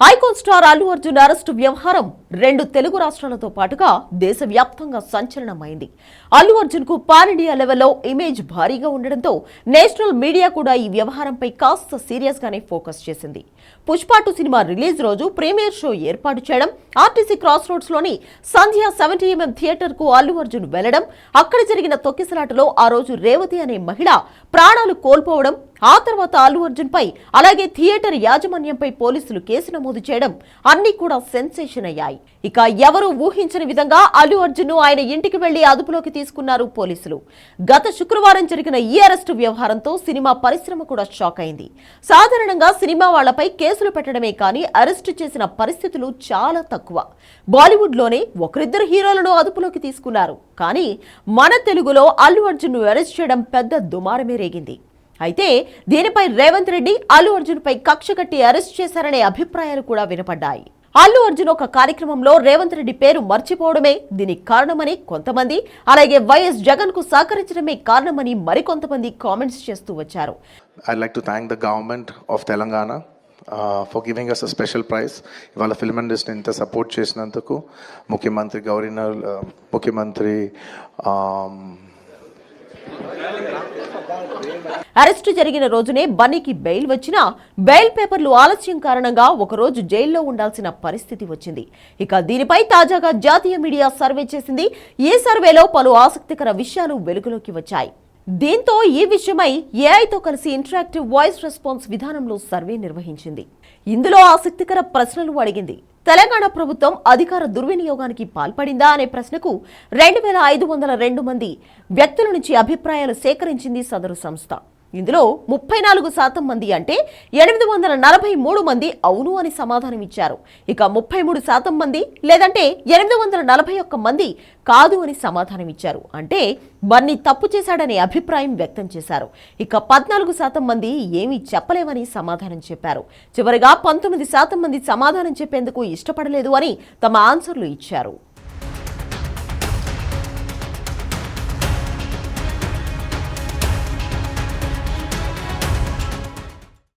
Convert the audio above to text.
Icon star Allu Arjun arrest వ్యవహారం రెండు తెలుగు రాష్ట్రాలతో పాటుగా దేశవ్యాప్తంగా సంచలనమైంది. అల్లు అర్జున్కు పాన్ ఇండియా లెవెల్లో ఇమేజ్ భారీగా ఉండడంతో నేషనల్ మీడియా కూడా ఈ వ్యవహారంపై కాస్త సీరియస్ గానే ఫోకస్ చేసింది. పుష్పాటు సినిమా రిలీజ్ రోజు ప్రీమియర్ షో ఏర్పాటు చేయడం ఆర్టీసీ క్రాస్ రోడ్స్లోని సంధ్య సెవెంటీ ఎంఎం థియేటర్కు అల్లు అర్జున్ వెళ్ళడం అక్కడ జరిగిన తొక్కిసలాటలో ఆ రోజు రేవతి అనే మహిళ ప్రాణాలు కోల్పోవడం ఆ తర్వాత అల్లు అర్జున్ పై అలాగే థియేటర్ యాజమాన్యంపై పోలీసులు కేసు నమోదు చేయడం అన్నీ కూడా సెన్సేషన్ అయ్యాయి. ఇక ఎవరు ఊహించని విధంగా అల్లు అర్జున్ ఆయన ఇంటికి వెళ్ళి అదుపులోకి తీసుకున్నారు పోలీసులు. గత శుక్రవారం జరిగిన ఈ అరెస్టు వ్యవహారంతో సినిమా పరిశ్రమ కూడా షాక్ అయింది. సాధారణంగా సినిమా వాళ్ళపై కేసులు పెట్టడమే కానీ అరెస్టు చేసిన పరిస్థితులు చాలా తక్కువ. బాలీవుడ్లోనే ఒకరిద్దరు హీరోలను అదుపులోకి తీసుకున్నారు. కానీ మన తెలుగులో అల్లు అర్జున్ను అరెస్ట్ చేయడం పెద్ద దుమారమే రేగింది. అయితే దీనిపై రేవంత్ రెడ్డి అల్లు అర్జున్ పై కక్ష కట్టి అరెస్ట్ చేశారనే అభిప్రాయాలు కూడా వినపడ్డాయి. అల్లు అర్జున్ ఒక కార్యక్రమంలో రేవంత్ రెడ్డి పేరు మర్చిపోవడమే దీనికి కారణమని కొంతమంది అలాగే వైఎస్ జగన్కు సహకరించడమే కారణమని మరికొంతమంది కామెంట్స్ చేస్తూ వచ్చారు. I like to thank the government of Telangana for giving us a special prize ఇవాళ ఫిల్మ్ ఇండస్ట్రీ ఇంత సపోర్ట్ చేసినందుకు ముఖ్యమంత్రి గవర్నర్ ముఖ్యమంత్రి అరెస్టు జరిగిన రోజునే బన్నీకి బెయిల్ వచ్చినా బెయిల్ పేపర్లు ఆలస్యం కారణంగా ఒకరోజు జైల్లో ఉండాల్సిన పరిస్థితి వచ్చింది. ఇక దీనిపై తాజాగా జాతీయ మీడియా సర్వే చేసింది. ఈ సర్వేలో పలు ఆసక్తికర విషయాలు వెలుగులోకి వచ్చాయి. దీంతో ఈ విషయమై ఏఐతో కలిసి ఇంటరాక్టివ్ వాయిస్ రెస్పాన్స్ విధానంలో సర్వే నిర్వహించింది. ఇందులో ఆసక్తికర ప్రశ్నలు అడిగింది. తెలంగాణ ప్రభుత్వం అధికార దుర్వినియోగానికి పాల్పడిందా అనే ప్రశ్నకు రెండు వేల ఐదు వందల రెండు మంది వ్యక్తుల నుంచి అభిప్రాయాలు సేకరించింది సదరు సంస్థ. ఇందులో ముప్పై నాలుగు శాతం మంది అంటే ఎనిమిది వందల నలభై మూడు మంది అవును అని సమాధానం ఇచ్చారు. ఇక ముప్పై మూడు శాతం మంది లేదంటే ఎనిమిది వందల నలభై ఒక్క మంది కాదు అని సమాధానం ఇచ్చారు. అంటే బన్నీ తప్పు చేశాడనే అభిప్రాయం వ్యక్తం చేశారు. ఇక పద్నాలుగు శాతం మంది ఏమీ చెప్పలేవని సమాధానం చెప్పారు. చివరిగా పంతొమ్మిది శాతం మంది సమాధానం చెప్పేందుకు ఇష్టపడలేదు అని తమ ఆన్సర్లు ఇచ్చారు.